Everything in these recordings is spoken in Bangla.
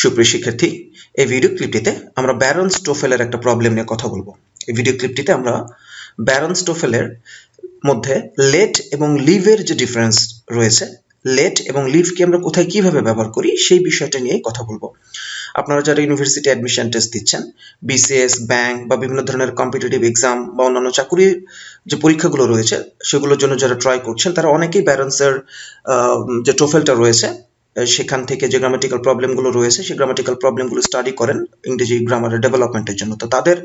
সুপ্রিয় শিক্ষার্থী, এই ভিডিও ক্লিপটিতে আমরা ব্যারন স্টোফেলের একটা প্রবলেম নিয়ে কথা বলব। এই ভিডিও ক্লিপটিতে আমরা ব্যারন স্টোফেলের মধ্যে লেট এবং লিভের যে ডিফারেন্স রয়েছে লেট এবং লিভকে আমরা কোথায় কীভাবে ব্যবহার করি, সেই বিষয়টা নিয়ে কথা বলব। আপনারা যারা ইউনিভার্সিটি অ্যাডমিশন টেস্ট দিচ্ছেন বিসিএস ব্যাংক বা বিভিন্ন ধরনের কম্পিটিটিভ এক্সাম বা অন্যান্য চাকুরির যে পরীক্ষাগুলো রয়েছে, সেগুলোর জন্য যারা ট্রাই করছেন, তারা অনেকেই ব্যারেন্সের যে টোফেলটা রয়েছে সেখান থেকে যে গ্রামাটিক্যাল প্রবলেমগুলো রয়েছে, সেই গ্রামাটিক্যাল প্রবলেমগুলো স্টাডি করেন ইংরেজি গ্রামারের ডেভেলপমেন্টের জন্য। তো তাদের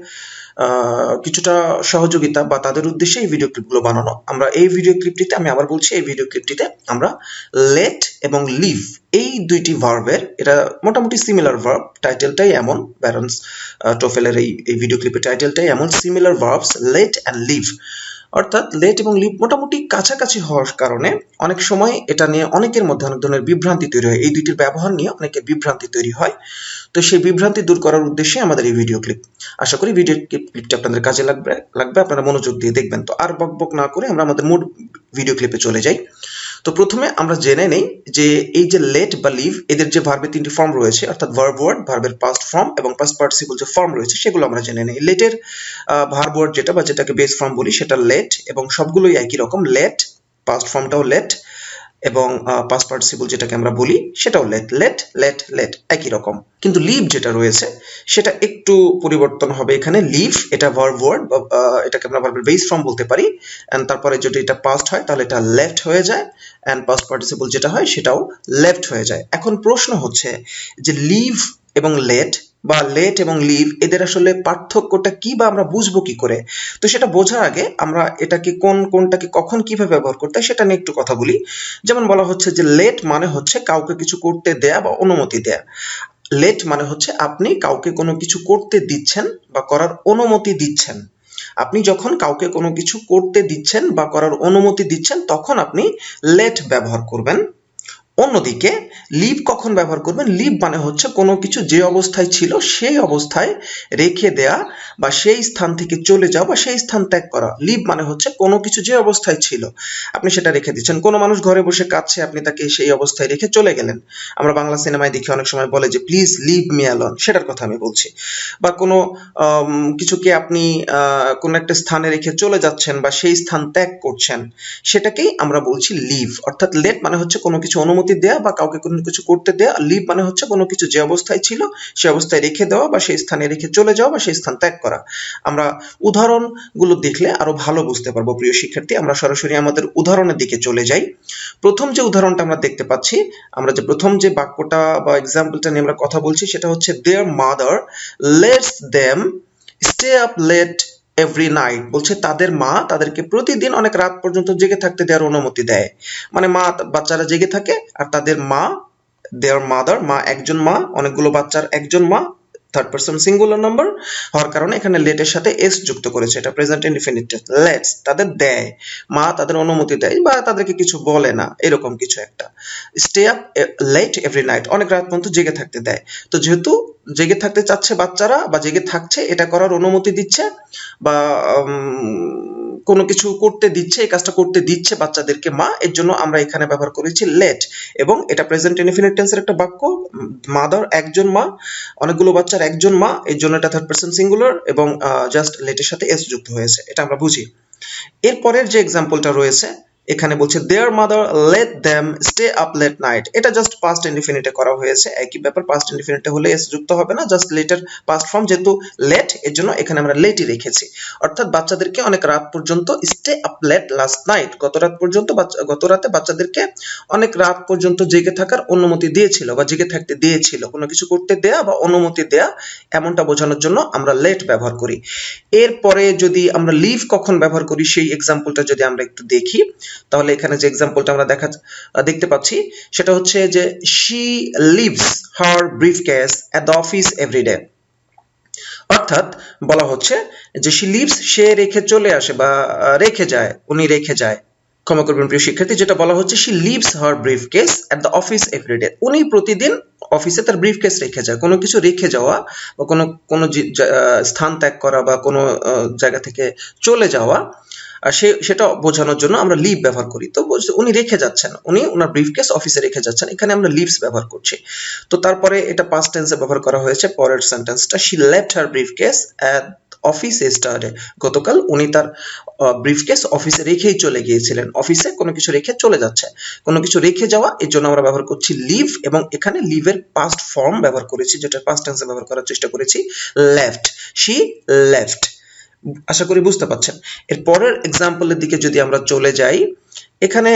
কিছুটা সহযোগিতা বা তাদের উদ্দেশ্যে এই ভিডিও ক্লিপগুলো বানানো। আমরা এই ভিডিও ক্লিপটিতে আমি আবার বলছি, এই ভিডিও ক্লিপটিতে আমরা লেট এবং লিভ এই দুইটি ভার্বের এটা মোটামুটি সিমিলার ভার্ব টাইটেলটাই এমন ব্যারন্স টোফেলের এই এই ভিডিও ক্লিপের টাইটেলটাই এমন similar verbs let and leave অর্থাৎ লেট এবং লিপ মোটামুটি কাছাকাছি হওয়ার কারণে অনেক সময় এটা নিয়ে অনেকের মধ্যে অনেক ধরনের বিভ্রান্তি তৈরি হয়। এই দুইটির ব্যবহার নিয়ে অনেকের বিভ্রান্তি তৈরি হয়। তো সেই বিভ্রান্তি দূর করার উদ্দেশ্যে আমাদের এই ভিডিও ক্লিপ আশা করি ভিডিও ক্লিপটা আপনাদের কাজে লাগবে লাগবে, আপনারা মনোযোগ দিয়ে দেখবেন। তো আর বক বক না করে আমরা আমাদের মোট ভিডিও ক্লিপে চলে যাই। তো প্রথমে আমরা জেনে নেই যে এই যে লেট বা লিভ এদের যে ভার্বের তিনটি ফর্ম রয়েছে, অর্থাৎ ভার্ব ওয়ার্ড ভার্বের পাস্ট ফর্ম এবং পাস্ট পার্টিসিপল যে ফর্ম রয়েছে, সেগুলো আমরা জেনে নেই। লেটের ভার্ব ওয়ার্ড যেটা বা যেটাকে বেস ফর্ম বলি, সেটা লেট এবং সবগুলোই একই রকম লেট পাস্ট ফর্মটাও লেট এবং পাস্ট পার্টিসিপল যেটাকে আমরা বলি, সেটাও লেট লেট লেট লেট একই রকম। কিন্তু লিভ যেটা রয়েছে, সেটা একটু পরিবর্তন হবে এখানে। লিভ এটা ভার্ব ওয়ার্ড এটাকে আমরা ভার্বের বেস ফর্ম বলতে পারি। অ্যান্ড তারপরে যদি এটা পাস্ট হয়, তাহলে এটা লেফট হয়ে যায়। অ্যান্ড পাস্ট পার্টিসিপল যেটা হয়, সেটাও লেফট হয়ে যায়। এখন প্রশ্ন হচ্ছে যে লিভ এবং লেট বা লেট এবং লিভ এদের আসলে পার্থক্যটা কি বা আমরা বুঝব কি করে? তো সেটা বোঝার আগে আমরা এটাকে কোন, কোনটাকে কখন কীভাবে ব্যবহার করতে হয় সেটা নিয়ে একটু কথা বলি। যেমন বলা হচ্ছে যে লেট মানে হচ্ছে কাউকে কিছু করতে দেয়া বা অনুমতি দেয়া। লেট মানে হচ্ছে আপনি কাউকে কোনো কিছু করতে দিচ্ছেন বা করার অনুমতি দিচ্ছেন। আপনি যখন কাউকে কোনো কিছু করতে দিচ্ছেন বা করার অনুমতি দিচ্ছেন, তখন আপনি লেট ব্যবহার করবেন। অন্যদিকে লিভ কখন ব্যবহার করবেন? লিভ মানে হচ্ছে কোনো কিছু যে অবস্থায় ছিল সেই অবস্থায় রেখে দেয়া বা সেই স্থান থেকে চলে যাওয়া বা সেই স্থান ত্যাগ করা। লিভ মানে হচ্ছে কোনো কিছু যে অবস্থায় ছিল। আপনি সেটা রেখে দিচ্ছেন। কোনো মানুষ ঘরে বসে কাঁদছে, আপনি তাকে সেই অবস্থায় রেখে চলে গেলেন। আমরা বাংলা সিনেমায় দেখি অনেক সময় বলে যে, প্লিজ লিভ মি সেটার কথা আমি বলছি। বা কোনো কিছুকে আপনি কোনো একটা স্থানে রেখে চলে যাচ্ছেন বা সেই স্থান ত্যাগ করছেন, সেটাকেই আমরা বলছি লিভ। অর্থাৎ লেট মানে হচ্ছে কোনো কিছু অনুমতি অনুমতি দেয়া বা কাউকে কোনো কিছু করতে দেয়া লিভ মানে হচ্ছে কোনো কিছু যে অবস্থায় ছিল, সে অবস্থায় রেখে দেওয়া বা সেই স্থানে রেখে চলে যাওয়া বা সেই স্থান ত্যাগ করা। আমরা উদাহরণগুলো দেখলে আরও ভালো বুঝতে পারব, প্রিয় শিক্ষার্থী। আমরা সরাসরি আমাদের উদাহরণের দিকে চলে যাই। প্রথম যে উদাহরণটা আমরা দেখতে পাচ্ছি, আমরা যে প্রথম যে বাক্যটা বা এক্সাম্পলটা নিয়ে আমরা কথা বলছি, সেটা হচ্ছে their mother lets them stay up late every night বলছে, তাদের মা তাদেরকে প্রতিদিন অনেক রাত পর্যন্ত জেগে থাকতে দেওয়ার অনুমতি দেয়। মানে মা, বাচ্চারা জেগে থাকে আর তাদের মা দেয়ার মাদার মা একজন মা, অনেকগুলো বাচ্চার একজন মা থার্ড পারসন সিঙ্গুলার নাম্বার হওয়ার কারণে এখানে লেটের সাথে এস যুক্ত করেছে। এটা প্রেজেন্ট ইনডিফিনিট লেটস তাদের দেয়। মা তাদের অনুমতি দেয় বা তাদেরকে কিছু বলে না। এরকম কিছু একটা। Stay up late every night অনেক রাত পর্যন্ত জেগে থাকতে দেয়। তো যেহেতু জেগে থাকতে চাচ্ছে বাচ্চারা বা জেগে থাকছে, এটা করার অনুমতি দিচ্ছে বা কোনো কিছু করতে দিচ্ছে, এই কাজটা করতে দিচ্ছে বাচ্চাদেরকে মা, এর জন্য আমরা এখানে ব্যবহার করেছি লেট এবং এটা প্রেজেন্ট ইনফিনিট টেন্সের একটা বাক্য মাদার একজন মা, অনেকগুলো বাচ্চার একজন মা, এর জন্য এটা থার্ড পার্সন সিঙ্গুলার এবং জাস্ট লেটের সাথে এস যুক্ত হয়েছে, এটা আমরা বুঝি। এরপরের যে এক্সাম্পলটা রয়েছে এখানে বলছে their mother let them stay up late night এটা জাস্ট পাস্ট ইনডিফিনিটে করা হয়েছে। একই ব্যাপার পাস্ট ইনডিফিনিটে হলে এস যুক্ত হবে না জাস্ট লেটার পাস্ট ফর্ম যেহেতু লেট এর জন্য এখানে আমরা লেটই রেখেছি। অর্থাৎ বাচ্চাদেরকে অনেক রাত পর্যন্ত stay up late last night গত রাত পর্যন্ত গত রাতে বাচ্চাদেরকে অনেক রাত পর্যন্ত জেগে থাকার অনুমতি দিয়েছিল বা জেগে থাকতে দিয়েছিল। কোনো কিছু করতে দেয়া বা অনুমতি দেয়া এমনটা বোঝানোর জন্য আমরা লেট ব্যবহার করি। এরপরে যদি আমরা লিভ কখন ব্যবহার করি, সেই এক্সাম্পলটা যদি আমরা একটু দেখি তাহলে এখানে যে এক্সাম্পলটা আমরা দেখা দেখতে পাচ্ছি, সেটা হচ্ছে যে she leaves her brief case at the office everyday অর্থাৎ বলা হচ্ছে যে শি লিভস সে রেখে চলে আসে বা রেখে যায়, উনি রেখে যায়। ক্ষমা করবেন প্রিয় শিক্ষার্থী, যেটা বলা হচ্ছে she leaves her brief case at the office everyday উনি প্রতিদিন অফিসে তার ব্রিফ কেস রেখে যায়। কোনো কিছু রেখে যাওয়া বা কোনো কোনো স্থান ত্যাগ করা বা কোনো জায়গা থেকে চলে যাওয়া সে, সেটা বোঝানোর জন্য আমরা লিভ ব্যবহার করি। তো উনি রেখে যাচ্ছেন। উনি ওনার ব্রিফকেস অফিসে রেখে যাচ্ছেন। এখানে আমরা লিভস ব্যবহার করছি। তো তারপরে এটা পাস্ট টেন্সে ব্যবহার করা হয়েছে, পরের সেন্টেন্সটা she left her briefcase at office স্টারে গতকাল উনি তার ব্রিফকেস অফিসে রেখেই চলে গিয়েছিলেন। অফিসে কোনো কিছু রেখে চলে যাচ্ছে। কোনো কিছু রেখে যাওয়া, এর জন্য আমরা ব্যবহার করছি লিভ এবং এখানে লিভের পাস্ট ফর্ম ব্যবহার করেছি, যেটা পাস্ট টেন্সে ব্যবহার করার চেষ্টা করেছি। লেফট শি লেফট আশা করি বুঝতে পারছেন। এর পরের এক্সাম্পলের দিকে যদি আমরা চলে যাই, এখানে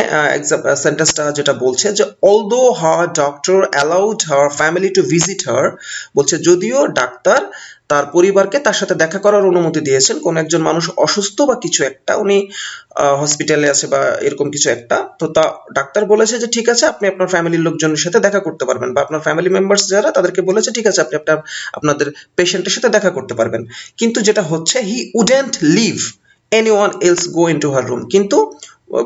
সেন্টেন্সটা যেটা বলছে যে although her doctor allowed her family to visit her বলছে, যদিও ডাক্তার তার পরিবারকে তার সাথে দেখা করার অনুমতি দিয়েছেন। কোন একজন মানুষ অসুস্থ বা কিছু একটা, উনি হসপিটালে আছে বা এরকম কিছু একটা, তো তা ডাক্তার বলেছে যে, ঠিক আছে, আপনি আপনার ফ্যামিলির লোকজনের সাথে দেখা করতে পারবেন বা আপনার ফ্যামিলি মেম্বার্স যারা, তাদেরকে বলেছে, ঠিক আছে, আপনি আপনার, আপনাদের পেশেন্টের সাথে দেখা করতে পারবেন। কিন্তু যেটা হচ্ছে he wouldn't leave anyone else go into her room কিন্তু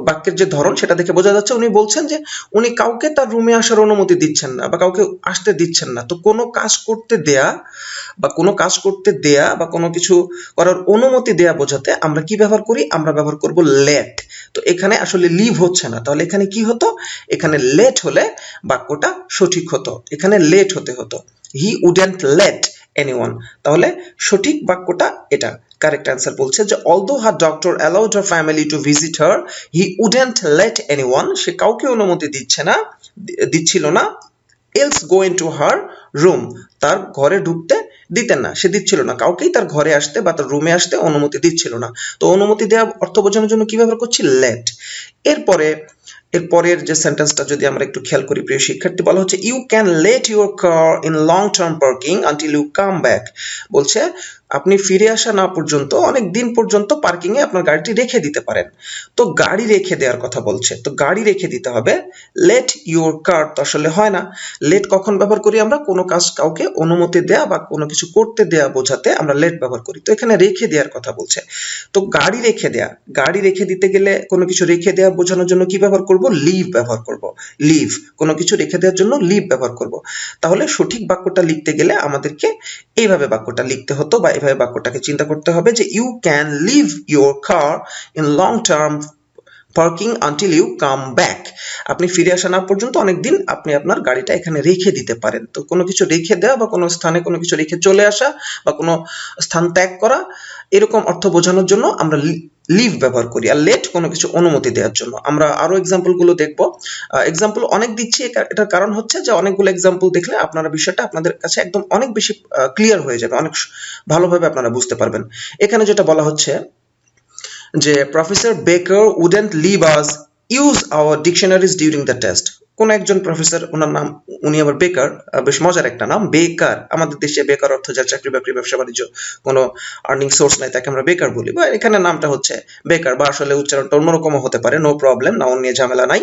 বাক্যের যে ধরন সেটা দেখে বোঝা যাচ্ছে উনি বলছেন যে উনি কাউকে তার রুমে আসার অনুমতি দিচ্ছেন না বা কাউকে আসতে দিচ্ছেন না। তো কোনো কাজ করতে দেয়া বা কোনো কাজ করতে দেয়া বা কোনো কিছু করার অনুমতি দেয়া বোঝাতে আমরা কি ব্যবহার করি? আমরা ব্যবহার করব লেট তো এখানে আসলে লিভ হচ্ছে না। তাহলে এখানে কি হতো? এখানে লেট হলে বাক্যটা সঠিক হতো। এখানে লেট হতে হতো। হি উডেন্ট লেট এনিওয়ান তাহলে সঠিক বাক্যটা এটা। কারেক্ট অ্যান্সার বলছে যে although her doctor allowed her family to visit her he wouldn't let anyone সে কাউকে অনুমতি দিচ্ছে না, দিচ্ছিল না else go into her room তার ঘরে ঢুকতে দিতেন না, সে দিচ্ছিল না। কাউকেই তার ঘরে আসতে বা তার রুমে আসতে অনুমতি দিচ্ছিল না। তো অনুমতি দেওয়া অর্থ বোঝানোর জন্য কি ব্যবহার করছি? লেট এরপরে এর পরের যে সেন্টেন্সটা যদি আমরা একটু খেয়াল করি, প্রিয় শিক্ষার্থী, বলা হচ্ছে you can let your car in long term parking until you come back বলছে আপনি ফিরে আসা না পর্যন্ত, অনেক দিন পর্যন্ত পার্কিং এ আপনার গাড়িটি রেখে দিতে পারেন। তো গাড়ি রেখে দেওয়ার কথা বলছে। তো গাড়ি রেখে দিতে হবে। লেট ইউর কার তো আসলে হয় না। লেট কখন ব্যবহার করি আমরা? কোনো কাজ কাউকে অনুমতি দেয়া বা কোনো কিছু করতে দেয়া বোঝাতে আমরা লেট ব্যবহার করি। তো এখানে রেখে দেওয়ার কথা বলছে। তো গাড়ি রেখে দেয়া। গাড়ি রেখে দিতে গেলে কোনো কিছু রেখে দেওয়া বোঝানোর জন্য কি ব্যবহার করব? লিভ ব্যবহার করব। লিভ কোনো কিছু রেখে দেওয়ার জন্য লিভ ব্যবহার করব। তাহলে সঠিক বাক্যটা লিখতে গেলে আমাদেরকে এইভাবে বাক্যটা লিখতে হতো বা এইভাবে বাক্যটাকে চিন্তা করতে হবে যে you can leave your car in long term parking until you come back আপনি ফিরে আসা না পর্যন্ত অনেকদিন আপনি আপনার গাড়িটা এখানে রেখে দিতে পারেন। তো কোনো কিছু রেখে দেওয়া বা কোনো স্থানে কোনো কিছু রেখে চলে আসা বা কোনো স্থান ত্যাগ করা, এরকম অর্থ বোঝানোর জন্য আমরা লিভ ব্যবহার করি আর লেট কোনো কিছু অনুমতি দেওয়ার জন্য। আমরা আরও এক্সাম্পলগুলো দেখব। এক্সাম্পল অনেক দিচ্ছি এটার কারণ হচ্ছে যে অনেকগুলো এক্সাম্পল দেখলে আপনারা বিষয়টা আপনাদের কাছে একদম অনেক বেশি ক্লিয়ার হয়ে যাবে, অনেক ভালোভাবে আপনারা বুঝতে পারবেন। এখানে যেটা বলা হচ্ছে যে professor Baker wouldn't leave us use our dictionaries during the test কোন একজন প্রফেসর ওনার নাম, উনি আবার বেকার বেশ মজার একটা নাম, বেকার। আমাদের দেশে বেকার অর্থ যার চাকরি বাকরি, ব্যবসা বাণিজ্য, কোনো আর্নিং সোর্স নাই, তাকে আমরা বেকার বলি। বা এখানে নামটা হচ্ছে বেকার, বা আসলে উচ্চারণটা অন্যরকমও হতে পারে নো প্রবলেম নাউন নিয়ে ঝামেলা নাই।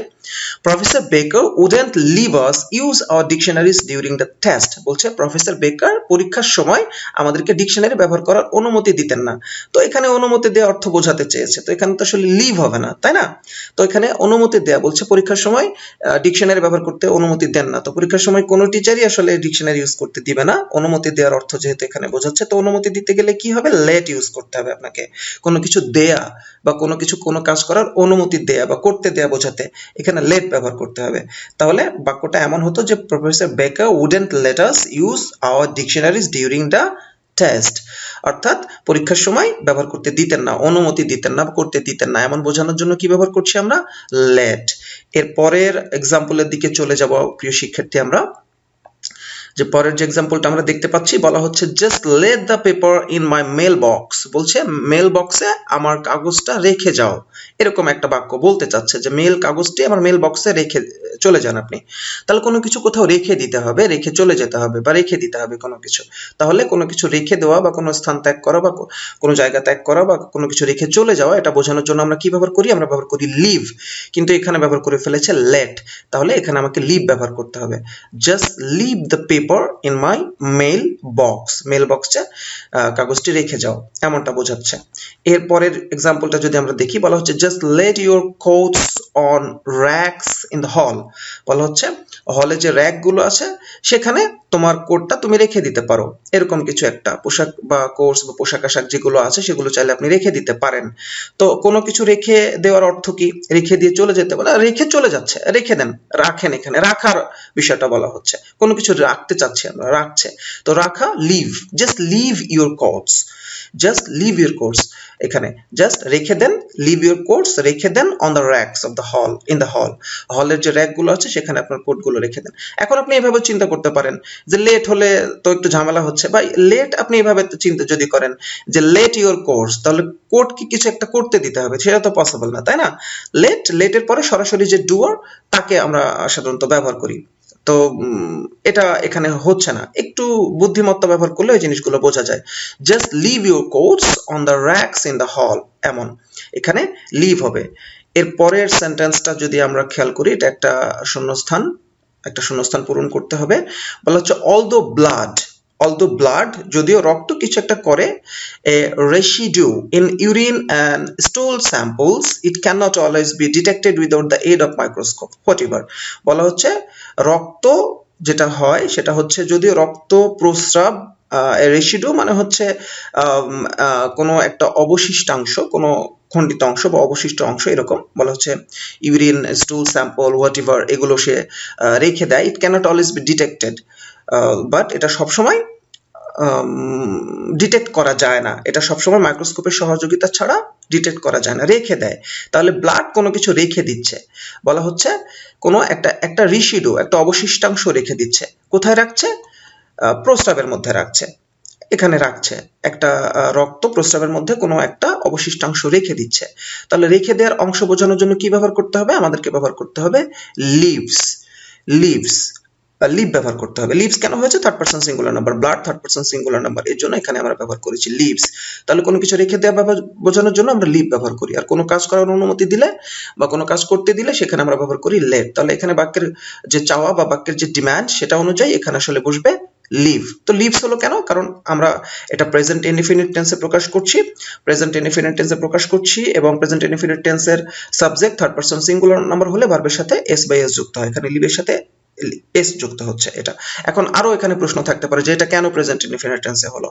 Professor Baker wouldn't leave us use our dictionaries during the test বলছে প্রফেসর বেকার পরীক্ষার সময় আমাদেরকে ডিকশনারি ব্যবহার করার অনুমতি দিতেন না। তো এখানে অনুমতি দেওয়া অর্থ বোঝাতে চেয়েছে, তো এখানে তো আসলে লিভ হবে না, তাই না? তো এখানে অনুমতি দেয়া, বলছে, পরীক্ষার সময় ডিকশনারি ব্যবহার করতে অনুমতি দেন না। তো পরীক্ষার সময় কোনো টিচারই আসলে ডিকশনারি ইউজ করতে দিবে না। অনুমতি দেওয়ার অর্থ যেহেতু এখানে বোঝাচ্ছে, তো অনুমতি দিতে গেলে কি হবে? লেট ইউজ করতে হবে আপনাকে। কোনো কিছু দেয়া বা কোনো কিছু কোনো কাজ করার অনুমতি দেয়া বা করতে দেয়া বোঝাতে এখানে লেট ব্যবহার করতে হবে। তাহলে বাক্যটা এমন হতো যে professor Baker wouldn't let us use our dictionaries during the test অর্থাৎ পরীক্ষার সময় ব্যবহার করতে দিতেন না, অনুমতি দিতেন না, করতে দিতেন না। এমন বোঝানোর জন্য কি ব্যবহার করছি আমরা? লেট এর পরের এক্সাম্পলের দিকে চলে যাব, প্রিয় শিক্ষার্থী, আমরা যে পরের যে এক্সাম্পলটা আমরা দেখতে পাচ্ছি, বলা হচ্ছে just let the paper in my mail box বলছে মেল বক্সে আমার কাগজটা রেখে যাও। এরকম একটা বাক্য বলতে চাচ্ছে যে মেল কাগজটি আমার মেল বক্সে রেখে, চলে যান আপনি। তাহলে কোনো কিছু কোথাও রেখে দিতে হবে, রেখে চলে যেতে হবে বা রেখে দিতে হবে কোনো কিছু। তাহলে কোনো কিছু রেখে দেওয়া বা কোনো স্থান ত্যাগ করা বা কোনো জায়গা ত্যাগ করা বা কোনো কিছু রেখে চলে যাওয়া, এটা বোঝানোর জন্য আমরা কি ব্যবহার করি? আমরা ব্যবহার করি লিভ কিন্তু এখানে ব্যবহার করে ফেলেছে লেট তাহলে এখানে আমাকে লিভ ব্যবহার করতে হবে। Just leave the paper in my mail box mail বক্সে কাগজটি রেখে যাও, এমনটা বোঝাচ্ছে। এরপরের এক্সাম্পলটা যদি আমরা দেখি, বলা হচ্ছে just let your coats on racks in the hall বলা হচ্ছে হলে যে র্যাকগুলো আছে, সেখানে তোমার কোডটা তুমি রেখে দিতে পারো। এরকম কিছু একটা পোশাক বা কোর্স বা পোশাক আশাক যেগুলো আছে, সেগুলো চাইলে আপনি রেখে দিতে পারেন। তো কোনো কিছু রেখে দেওয়ার অর্থ কি? রেখে দিয়ে চলে যেতে পারে রেখে চলে যাচ্ছে, রেখে দেন, রাখেন এখানে, রাখার বিষয়টা বলা হচ্ছে। কোনো কিছু রাখতে চাচ্ছি আমরা রাখছে। তো রাখা leave just leave your course just leave your course এখানে জাস্ট রেখে দেন লিভ ইউর কোর্স রেখে দেন on the racks of the hall in the hall হলের যে র্যাকগুলো আছে, সেখানে আপনার কোডগুলো রেখে দেন। এখন আপনি এভাবে চিন্তা করতে পারেন যে লেট হলে তো একটু ঝামেলা হচ্ছে, বা লেট আপনি এভাবে চিন্তা যদি করেন যে লেট ইউর কোর্স তাহলে কোড কি কিছু একটা করতে দিতে হবে, সেটা তো পসিবল না, তাই না? লেট লেটের পরে সরাসরি যে ডুয়ার তাকে আমরা সাধারণত ব্যবহার করি। তো এটা এখানে হচ্ছে না। একটু বুদ্ধিমত্তা ব্যবহার করলে ওই জিনিসগুলো বোঝা যায়। Just leave your course on the racks in the hall এমন। এখানে লিভ হবে। এর পরের সেন্টেন্সটা যদি আমরা খেয়াল করি, এটা একটা শূন্যস্থান একটা শূন্যস্থান পূরণ করতে হবে। বলা হচ্ছে all the blood all the blood যদিও রক্ত কিছু একটা করে, a residue in urine and stool samples it can not always be detected without the aid of microscope whatever বলা হচ্ছে রক্ত যেটা হয়, সেটা হচ্ছে যদিও রক্ত প্রস্রাব রেসিডু মানে হচ্ছে কোনো একটা অবশিষ্টাংশ, কোনো খণ্ডিত অংশ বা অবশিষ্ট অংশ এরকম, বলা হচ্ছে urine stool sample whatever এগুলো সে রেখে দেয়। It can't always be detected but এটা সবসময় ডিটেক্ট করা যায় না। এটা সবসময় মাইক্রোস্কোপের সহযোগিতা ছাড়া ডিটেক্ট করা যায় না, রেখে দেয়। তাহলে ব্লাড কোনো কিছু রেখে দিচ্ছে। বলা হচ্ছে কোনো একটা একটা রিসিডো, একটা অবশিষ্টাংশ রেখে দিচ্ছে। কোথায় রাখছে? প্রস্রাবের মধ্যে রাখছে। এখানে রাখছে। একটা রক্ত প্রস্রাবের মধ্যে কোনো একটা অবশিষ্টাংশ রেখে দিচ্ছে। তাহলে রেখে দেওয়ার অংশ বোঝানোর জন্য কি ব্যবহার করতে হবে? আমাদেরকে ব্যবহার করতে হবে লিভস লিভস লিভ ব্যবহার করতে হবে। লিভস কেন হয়েছে? Third person singular number blood third person singular number এর জন্য এখানে আমরা ব্যবহার করেছি লিভস তাহলে কোনো কিছু রেখে দেওয়া বোঝানোর জন্য আমরা লিভ ব্যবহার করি। আর কোনো কাজ করার অনুমতি দিলে বা কোনো কাজ করতে দিলে সেখানে আমরা ব্যবহার করি লেট তাহলে এখানে বাক্যের যে চাওয়া বা বাক্যের যে ডিম্যান্ড সেটা অনুযায়ী এখানে আসলে বসবে লিভ তো লিভস হলো কেন? কারণ আমরা এটা প্রেজেন্ট ইনডিফিনিট টেন্সে প্রকাশ করছি। প্রেজেন্ট ইনডিফিনিট টেন্সে প্রকাশ করছি এবং প্রেজেন্ট ইনডিফিনিট টেন্সের subject third person singular number হলে ভার্বের সাথে এস বাই এস যুক্ত হয়। এখানে লিভের সাথে এস যুক্ত হচ্ছে এটা। এখন আরও এখানে প্রশ্ন থাকতে পারে যে এটা কেন প্রেজেন্ট ইনডিফিনিট টেন্সে হলো?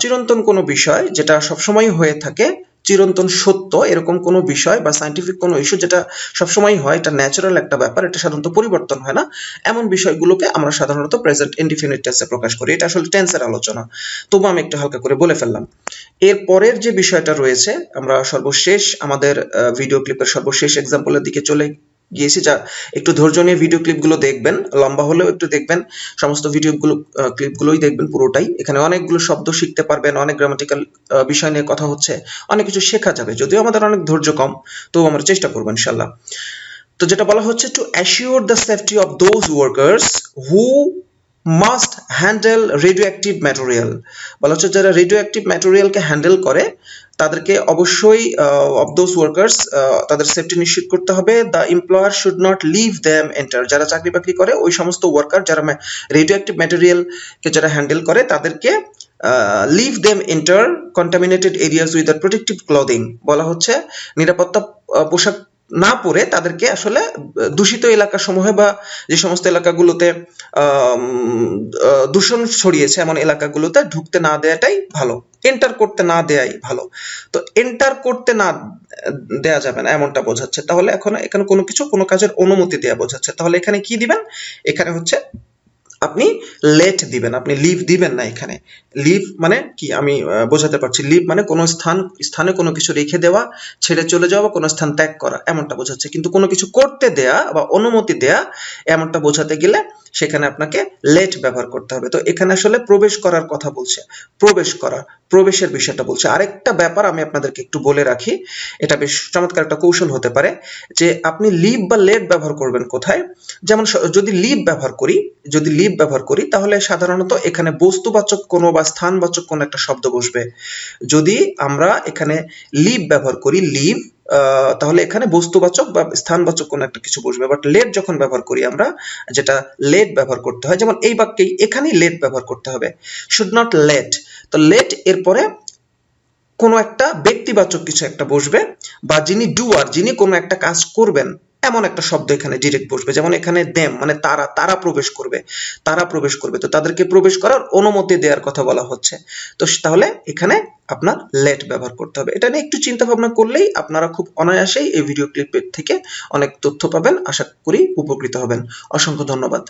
চিরন্তন কোনো বিষয় যেটা সবসময় হয়ে থাকে, চিরন্তন সত্য, এরকম কোনো বিষয় বা সাইন্টিফিক কোনো ইস্যু যেটা সবসময় হয়, এটা ন্যাচারাল একটা ব্যাপার, এটা সাধারণত পরিবর্তন হয় না। এমন বিষয়গুলোকে আমরা সাধারণত প্রেজেন্ট ইনডিফিনিট টেন্সে প্রকাশ করি। এটা আসলে টেন্সের আলোচনা। তবু আমি একটু হালকা করে বলে ফেললাম। এর পরের যে বিষয়টা রয়েছে, আমরা সর্বশেষ আমাদের ভিডিও ক্লিপের সর্বশেষ এক্সাম্পলের দিকে চলে গিয়েছি যা, একটু ধৈর্য নিয়ে ভিডিও ক্লিপগুলো দেখবেন, লম্বা হলেও একটু দেখবেন, সমস্ত ভিডিওগুলো ক্লিপগুলোই দেখবেন পুরোটাই। এখানে অনেকগুলো শব্দ শিখতে পারবেন, অনেক গ্রামাটিক্যাল বিষয় নিয়ে কথা হচ্ছে, অনেক কিছু শেখা যাবে, যদিও আমাদের অনেক ধৈর্য কম তো আমরা চেষ্টা করব ইনশাল্লাহ তো যেটা বলা হচ্ছে to assure the safety of those workers who must handle radioactive material বলা হচ্ছে, যারা রেডিও অ্যাক্টিভ ম্যাটেরিয়ালকে হ্যান্ডেল করে তাদেরকে অবশ্যই অফ দোজ ওয়ার্কার্স তাদের সেফটি নিশ্চিত করতে হবে। The employer should not leave them enter যারা চাকরি বাকরি করে, ওই সমস্ত ওয়ার্কার যারা রেডিও অ্যাক্টিভ ম্যাটেরিয়ালকে যারা হ্যান্ডেল করে, তাদেরকে leave them enter contaminated areas with protective clothing বলা হচ্ছে, নিরাপত্তা পোশাক না পড়ে তাদেরকে আসলে দূষিত এলাকা সমূহে বা যে সমস্ত এলাকাগুলোতে দূষণ ছড়িয়েছে এমন এলাকাগুলোতে ঢুকতে না দেওয়াটাই ভালো। এন্টার করতে না দেয়াই ভালো। তো এন্টার করতে না দেয়া যাবে না এমনটা বোঝাচ্ছে। তাহলে এখন এখানে কোনো কিছু কোনো কাজের অনুমতি দেয়া বোঝাচ্ছে। তাহলে এখানে কি দিবেন? এখানে হচ্ছে আপনি লেট দিবেন, আপনি লিভ দিবেন না এখানে। লিভ মানে কি? আমি বোঝাতে পারছি। লিভ মানে কোনো স্থান, স্থানে কোনো কিছু রেখে দেওয়া, ছেড়ে চলে যাওয়া বা কোনো স্থান ত্যাগ করা, এমনটা বোঝাচ্ছে। কিন্তু কোনো কিছু করতে দেয়া বা অনুমতি দেয়া, এমনটা বোঝাতে গেলে সেখানে আপনাকে লেট ব্যবহার করতে হবে। তো এখানে আসলে প্রবেশ করার কথা বলছে। প্রবেশ করা প্রবেশের বিষয়টা বলছে। আরেকটা ব্যাপার আমি আপনাদেরকে একটু বলে রাখি, এটা বেশ চমৎকার একটা কৌশল হতে পারে, যে আপনি লিভ বা লেট ব্যবহার করবেন কোথায়? যেমন যদি লিপ ব্যবহার করি, যদি লিপ ব্যবহার করি, তাহলে সাধারণত এখানে বস্তুবাচক কোনো বা স্থানবাচক কোনো একটা শব্দ বসবে। যদি আমরা এখানে লিপ ব্যবহার করি লিভ তাহলে এখানে বস্তুবাচক বা স্থানবাচক কোনো একটা কিছু বসবে। বাট লেট যখন ব্যবহার করি আমরা, যেটা লেট ব্যবহার করতে হয়, যেমন এই বাক্যেই এখানেই লেট ব্যবহার করতে হবে। শুড নট লেট তো লেট এরপরে কোনো একটা ব্যক্তিবাচক কিছু একটা বসবে, বা যিনি ডুয়ার যিনি কোনো একটা কাজ করবেন এমন একটা শব্দ এখানে ডিরেক্ট বসবে, যেমন এখানে দেম মানে তারা তারা প্রবেশ করবে, তারা প্রবেশ করবে। তো তাদেরকে প্রবেশ করার অনুমতি দেওয়ার কথা বলা হচ্ছে। তো তাহলে এখানে আপনার লেট ব্যবহার করতে হবে। এটা নিয়ে একটু চিন্তা ভাবনা করলেই আপনারা খুব অনায়াসেই এই ভিডিও ক্লিপের থেকে অনেক তথ্য পাবেন। আশা করি উপকৃত হবেন। অসংখ্য ধন্যবাদ।